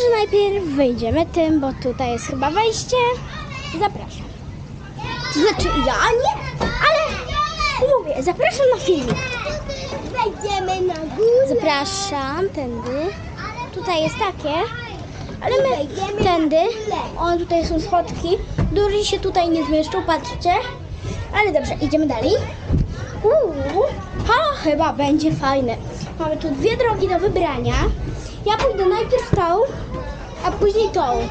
może najpierw wejdziemy tym, bo tutaj jest chyba wejście. Zapraszam. To znaczy ja nie, ale mówię, zapraszam na filmik. Wejdziemy na górę. Zapraszam tędy. Tutaj jest takie, ale my tędy. O, tutaj są schodki. Duży się tutaj nie zmieszczą, patrzcie. Ale dobrze, idziemy dalej. Uuu, ha, chyba będzie fajne. Mamy tu dwie drogi do wybrania. Ja pójdę najpierw tą, a później tą.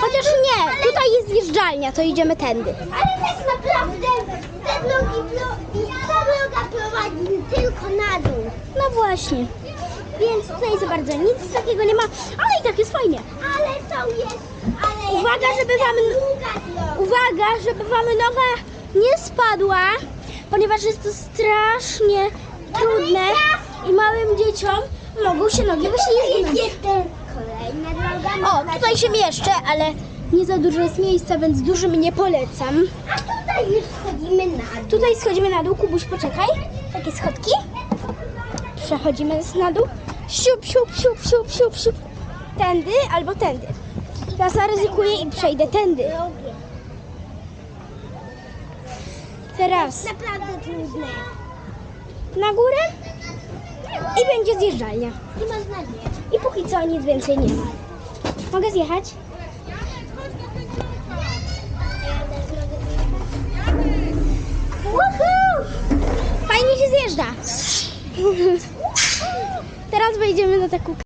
Chociaż nie, tutaj jest zjeżdżalnia, to idziemy tędy. Ale tak naprawdę te drogi, pro- ta droga prowadzi tylko na dół. No właśnie. Więc tutaj za bardzo nic takiego nie ma, ale i tak jest fajnie. Ale to jest... Ale Uwaga, żeby wam, długa droga. uwaga, żeby wam noga nie spadła, ponieważ jest to strasznie trudne i małym dzieciom mogą się nogi. Jest jeszcze kolejna droga. O, tutaj się mieszczę, ale nie za dużo jest miejsca, więc dużym nie polecam. A tutaj już schodzimy na dół. Tutaj schodzimy na dół, Kubuś, poczekaj. Takie schodki. Przechodzimy na dół. Siup, siup, siup, siup, siup, siup. Tędy albo tędy. Ja zaryzykuję i przejdę tędy. Teraz Naprawdę trudne. na górę i będzie zjeżdżalnia. I można nie. I póki co nic więcej nie ma. Mogę zjechać? Woohoo! Fajnie się zjeżdża. Teraz wejdziemy do taką